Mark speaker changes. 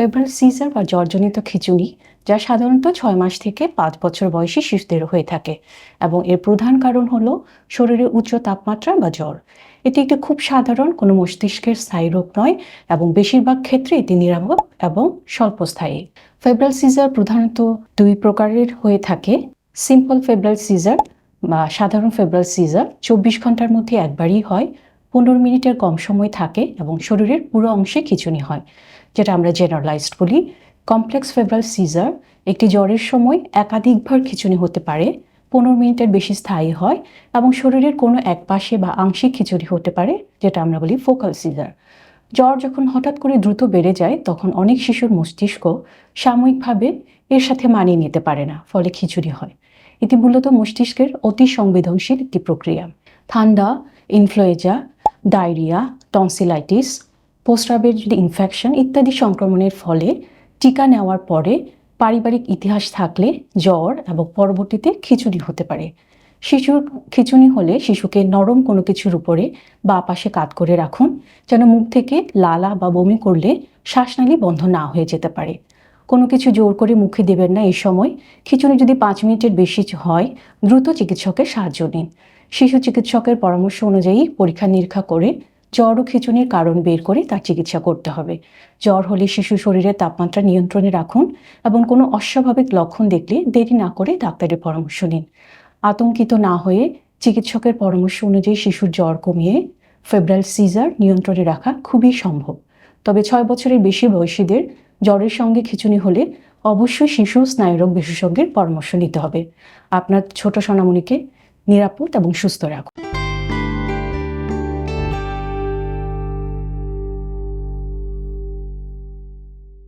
Speaker 1: ফেব্রাল caesar বা জ্বরজনিত খিচুড়ি, যা সাধারণত ছয় মাস থেকে পাঁচ বছর বয়সী শিশুদের হয়ে থাকে এবং এর প্রধান কারণ হল শরীরে উচ্চ তাপমাত্রা বা জ্বর। এটি একটি খুব সাধারণ, কোনো মস্তিষ্কের স্থায়ী রোগ নয় এবং বেশিরভাগ ক্ষেত্রে এটি নিরাপদ এবং স্বল্পস্থায়ী। ফেব্রাল সিজার প্রধানত দুই প্রকারের হয়ে থাকে। সিম্পল ফেব্রাল সিজার বা সাধারণ ফেব্রাল সিজার চব্বিশ ঘণ্টার মধ্যে একবারই হয় পনেরো মিনিটের কম সময় থাকে এবং শরীরের পুরো অংশে খিচুনি হয়, যেটা আমরা জেনারেলাইজড বলি। কমপ্লেক্স ফেব্রাল সিজার একটি জ্বরের সময় একাধিকবার খিচুনি হতে পারে, পনেরো মিনিটের বেশি স্থায়ী হয় এবং শরীরের কোনো এক পাশে বা আংশিক খিচুড়ি হতে পারে, যেটা আমরা বলি ফোকাল সিজার জ্বর যখন হঠাৎ করে দ্রুত বেড়ে যায়, তখন অনেক শিশুর মস্তিষ্ক সাময়িকভাবে এর সাথে মানিয়ে নিতে পারে না, ফলে খিচুড়ি হয়। এটি মূলত মস্তিষ্কের অতি সংবেদনশীল একটি প্রক্রিয়া। ঠান্ডা ইনফ্লুয়েঞ্জা ডায়রিয়া টনসিলাইটিস পোস্ট্রাবের যদি ইনফেকশন ইত্যাদি সংক্রমণের ফলে টিকা নেওয়ার পরে পারিবারিক ইতিহাস থাকলে জ্বর এবং পরবর্তীতে খিচুড়ি হতে পারে। শিশুর খিচুনি হলে শিশুকে নরম কোনো কিছুর উপরে বা পাশে কাত করে রাখুন, যেন মুখ থেকে লালা বা বমি করলে শ্বাসনালী বন্ধ না হয়ে যেতে পারে। কোনো কিছু জোর করে মুখে দেবেন না এই সময়। খিচুনি যদি পাঁচ মিনিটের বেশি হয়, দ্রুত চিকিৎসকের সাহায্য নিন। শিশু চিকিৎসকের পরামর্শ অনুযায়ী পরীক্ষা নিরীক্ষা করে জ্বর ও খিচুনির কারণ বের করে তার চিকিৎসা করতে হবে। জ্বর হলে শিশু শরীরের তাপমাত্রা নিয়ন্ত্রণে রাখুন এবং কোনো অস্বাভাবিক লক্ষণ দেখলে দেরি না করে ডাক্তারের পরামর্শ নিন। আতঙ্কিত না হয়ে চিকিৎসকের পরামর্শ অনুযায়ী শিশুর জ্বর কমিয়ে ফেব্রাল সিজার নিয়ন্ত্রণে রাখা খুবই সম্ভব। তবে ছয় বছরের বেশি বয়সীদের জ্বরের সঙ্গে খিচুনি হলে অবশ্যই শিশু স্নায়ুরোগ বিশেষজ্ঞের পরামর্শ নিতে হবে। আপনার ছোট সোনামণিকে নিরাপদ এবং সুস্থ রাখুন।